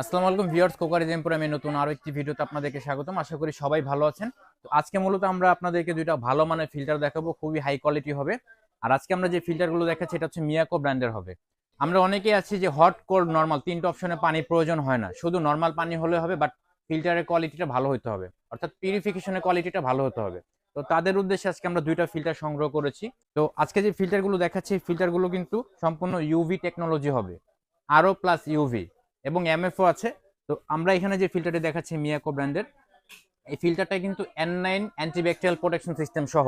আসসালামু আলাইকুম viewers, crockery জেমপুর আমি নতুন আরও একটি ভিডিওতে আপনাদেরকে স্বাগতম। আশা করি সবাই ভালো আছেন। তো আজকে মূলত আমরা আপনাদেরকে দুইটা ভালো মানের ফিল্টার দেখাবো, খুবই হাই কোয়ালিটি হবে। আর আজকে আমরা যে ফিল্টারগুলো দেখাচ্ছি, এটা হচ্ছে মিয়াকো ব্র্যান্ডের হবে। আমরা অনেকেই আছি যে হট কোল্ড নর্মাল তিনটা অপশনে পানির প্রয়োজন হয় না। শুধু নর্মাল পানি হলে হবে বাট ফিল্টারের কোয়ালিটিটা ভালো হতে হবে। অর্থাৎ পিউরিফিকেশনের কোয়ালিটিটা ভালো হতে হবে। তো তাদের উদ্দেশ্যে আজকে আমরা দুইটা ফিল্টার সংগ্রহ করেছি। তো আজকে যে ফিল্টারগুলো দেখাচ্ছি ফিল্টারগুলো কিন্তু সম্পূর্ণ ইউভি টেকনোলজি হবে। আরও প্লাস ইউভি এবং এমএফও আছে। তো আমরা এখানে যে ফিল্টারটি দেখাচ্ছি মিয়াকো ব্র্যান্ডের এই ফিল্টারটা কিন্তু N nine antibacterial protection system সহ,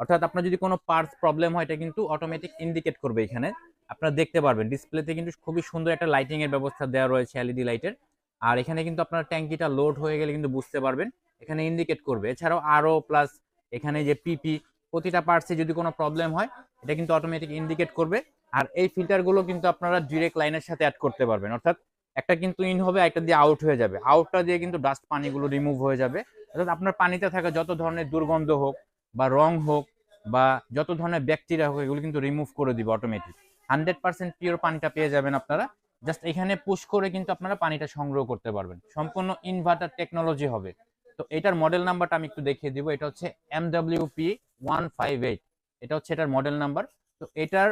অর্থাৎ আপনার যদি কোনো পার্টস প্রবলেম হয়, এটা কিন্তু অটোমেটিক ইন্ডিকেট করবে এখানে। আপনারা দেখতে পারবেন ডিসপ্লেতে কিন্তু খুবই সুন্দর একটা লাইটিং এর ব্যবস্থা দেওয়া রয়েছে এলইডি লাইটের আর এখানে কিন্তু আপনার ট্যাঙ্কিটা লোড হয়ে গেলে কিন্তু বুঝতে পারবেন, এখানে ইন্ডিকেট করবে। এছাড়াও আরও প্লাস এখানে যে পিপি প্রতিটা পার্টসে যদি কোনো প্রবলেম হয়, এটা কিন্তু অটোমেটিক ইন্ডিকেট করবে। আর এই ফিল্টারগুলো কিন্তু আপনারা ডিরেক্ট লাইনের সাথে অ্যাড করতে পারবেন, অর্থাৎ একটা কিন্তু ইন হবে একটা দিয়ে আউট হয়ে যাবে। আউটটা দিয়ে কিন্তু ডাস্ট পানিগুলো রিমুভ হয়ে যাবে। অর্থাৎ আপনার পানিতে থাকা যত ধরনের দুর্গন্ধ হোক বা রং হোক বা যত ধরনের ব্যাকটেরিয়া হোক, এগুলো কিন্তু রিমুভ করে দিবে অটোমেটিক হান্ড্রেড পার্সেন্ট পিওর পানিটা পেয়ে যাবেন আপনারা। জাস্ট এখানে পুশ করে কিন্তু আপনারা পানিটা সংগ্রহ করতে পারবেন। সম্পূর্ণ ইনভার্টার টেকনোলজি হবে। তো এটার মডেল নাম্বারটা আমি একটু দেখিয়ে দিব। এটা হচ্ছে M W P one five eight এটা হচ্ছে এটার মডেল নাম্বার তো এটার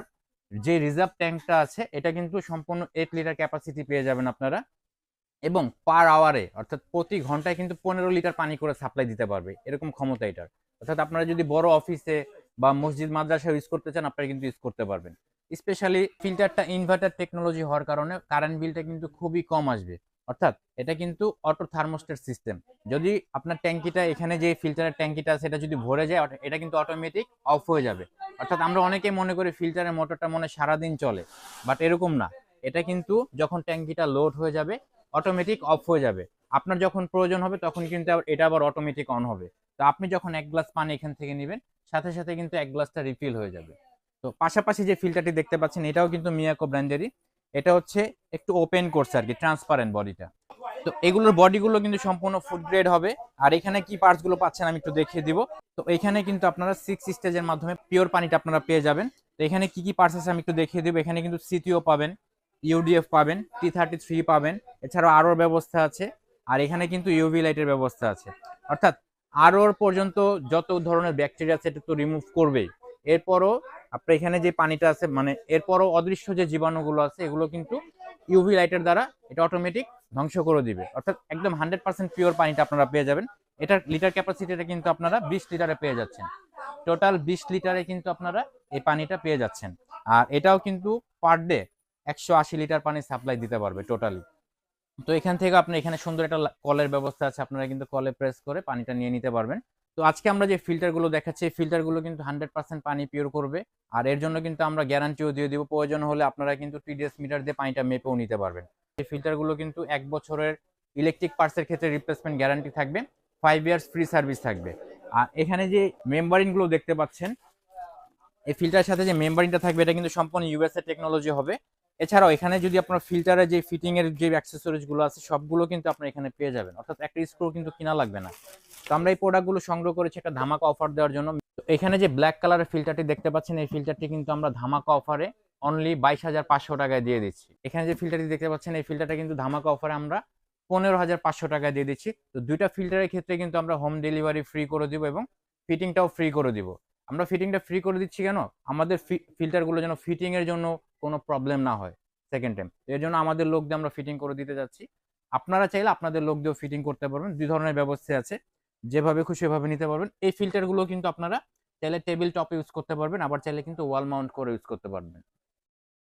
যে রিজার্ভ ট্যাঙ্কটা আছে, এটা কিন্তু সম্পূর্ণ এইট লিটার ক্যাপাসিটি পেয়ে যাবেন আপনারা। এবং পার আওয়ারে অর্থাৎ প্রতি ঘন্টায় কিন্তু পনেরো লিটার পানি করে সাপ্লাই দিতে পারবে, এরকম ক্ষমতা এটার। অর্থাৎ আপনারা যদি বড় অফিসে বা মসজিদ মাদ্রাসা ইউজ করতে চান, আপনারা কিন্তু ইউজ করতে পারবেন। স্পেশালি ফিল্টারটা ইনভার্টার টেকনোলজি হওয়ার কারণে কারেন্ট বিলটা কিন্তু খুবই কম আসবে। অর্থাৎ এটা কিন্তু অটো থার্মোস্টেট সিস্টেম যদি আপনার ট্যাঙ্কিটা, এখানে যে ফিল্টারের ট্যাঙ্কিটা আছে, এটা যদি ভরে যায়, এটা কিন্তু অটোমেটিক অফ হয়ে যাবে। অর্থাৎ আমরা অনেকেই মনে করি ফিল্টারের মোটরটা মনে সারাদিন চলে বাট এরকম না। এটা কিন্তু যখন ট্যাঙ্কিটা লোড হয়ে যাবে অটোমেটিক অফ হয়ে যাবে। আপনার যখন প্রয়োজন হবে, তখন কিন্তু এটা আবার অটোমেটিক অন হবে। তো আপনি যখন এক গ্লাস পানি এখান থেকে নেবেন, সাথে সাথে কিন্তু এক গ্লাসটা রিফিল হয়ে যাবে। তো পাশাপাশি যে ফিল্টারটি দেখতে পাচ্ছেন, এটাও কিন্তু মিয়াকো ব্র্যান্ডেরই এটা হচ্ছে একটু ওপেন করছে আর কি ট্রান্সপারেন্ট বডিটা তো এগুলোর বডিগুলো কিন্তু সম্পূর্ণ ফুড গ্রেড হবে। আর এখানে কি পার্টসগুলো পাচ্ছেন আমি একটু দেখিয়ে দিব। তো এখানে কিন্তু আপনারা সিক্স স্টেজের মাধ্যমে পিওর পানিটা আপনারা পেয়ে যাবেন। তো এখানে কি কি পার্টস আছে আমি একটু দেখিয়ে দিব। এখানে কিন্তু সিটিও পাবেন ইউডিএফ পাবেন টি থার্টি থ্রি পাবেন এছাড়াও আরোর ব্যবস্থা আছে, আর এখানে কিন্তু ইউভি লাইটের ব্যবস্থা আছে। অর্থাৎ আরোর পর্যন্ত যত ধরনের ব্যাকটেরিয়া আছে এটা তো রিমুভ করবেই। এরপরও আপনার এখানে যে পানিটা আছে মানে এরপরও অদৃশ্য যে জীবাণুগুলো আছে, এগুলো কিন্তু ইউভি লাইটের দ্বারা এটা অটোমেটিক ধ্বংস করে দিবে। অর্থাৎ একদম হান্ড্রেড পার্সেন্ট পিওর পানিটা আপনারা পেয়ে যাবেন। এটার লিটার ক্যাপাসিটিটা কিন্তু আপনারা বিশ লিটারে পেয়ে যাচ্ছেন। টোটাল বিশ লিটারে কিন্তু আপনারা এই পানিটা পেয়ে যাচ্ছেন। আর এটাও কিন্তু পার ডে একশো আশি লিটার পানি সাপ্লাই দিতে পারবে টোটালি তো এখান থেকে আপনি এখানে সুন্দর একটা কলের ব্যবস্থা আছে। আপনারা কিন্তু কলে প্রেস করে পানিটা নিয়ে নিতে পারবেন। তো আজকে আমরা যে ফিল্টারগুলো দেখাচ্ছি, এই ফিল্টারগুলো কিন্তু হান্ড্রেড পার্সেন্ট পানি পিওর করবে। আর এর জন্য কিন্তু আমরা গ্যারান্টিও দিয়ে দিব। প্রয়োজন হলে আপনারা কিন্তু টিডিএস মিটার দিয়ে পানিটা মেপেও নিতে পারবেন। এই ফিল্টারগুলো কিন্তু এক বছরের ইলেকট্রিক পার্টসের ক্ষেত্রে রিপ্লেসমেন্ট গ্যারান্টি থাকবে ফাইভ ইয়ার্স ফ্রি সার্ভিস থাকবে। আর এখানে যে মেম্বারিনগুলো দেখতে পাচ্ছেন, এই ফিল্টারের সাথে যে মেম্বারিনটা থাকবে, এটা কিন্তু সম্পূর্ণ ইউএসএ টেকনোলজি হবে। এছাড়াও এখানে যদি আপনার ফিল্টারের যে ফিটিং এর যে অ্যাক্সেসরিজগুলো আছে, সবগুলো কিন্তু আপনার এখানে পেয়ে যাবেন। অর্থাৎ একটা স্ক্রু কিন্তু কিনা লাগবে না। তো আমরা এই প্রোডাক্টগুলো সংগ্রহ করেছি একটা ধামাকা অফার দেওয়ার জন্য। এখানে যে ব্ল্যাক কালারের ফিল্টারটি দেখতে পাচ্ছেন, এই ফিল্টারটি কিন্তু আমরা ধামাকা অফারে অনলি বাইশ হাজার পাঁচশো টাকায় দিয়ে দিচ্ছি। এখানে যে ফিল্টারটি দেখতে পাচ্ছেন, এই ফিল্টারটা কিন্তু ধামাকা অফারে আমরা পনেরো হাজার পাঁচশো টাকায় দিয়ে দিচ্ছি। তো দুইটা ফিল্টারের ক্ষেত্রে কিন্তু আমরা হোম ডেলিভারি ফ্রি করে দিব এবং ফিটিংটাও ফ্রি করে দিব। আমরা ফিটিংটা ফ্রি করে দিচ্ছি কেন? আমাদের ফিল্টারগুলো যেন ফিটিং এর জন্য কোনো প্রবলেম না হয় সেকেন্ড টাইম এর জন্য আমাদের লোক দিয়ে আমরা ফিটিং করে দিতে যাচ্ছি। আপনারা চাইলে আপনাদের লোক দিয়েও ফিটিং করতে পারবেন, দুই ধরনের ব্যবস্থা আছে। যেভাবে খুশি সেভাবে নিতে পারবেন। এই ফিল্টারগুলো কিন্তু আপনারা চাইলে টেবিল টপে ইউজ করতে পারবেন, আবার চাইলে কিন্তু ওয়াল মাউন্ট করে ইউজ করতে পারবেন।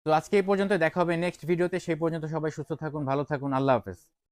তো আজকে এই পর্যন্ত দেখা হবে নেক্সট ভিডিওতে সেই পর্যন্ত সবাই সুস্থ থাকুন, ভালো থাকুন, আল্লাহ হাফেজ।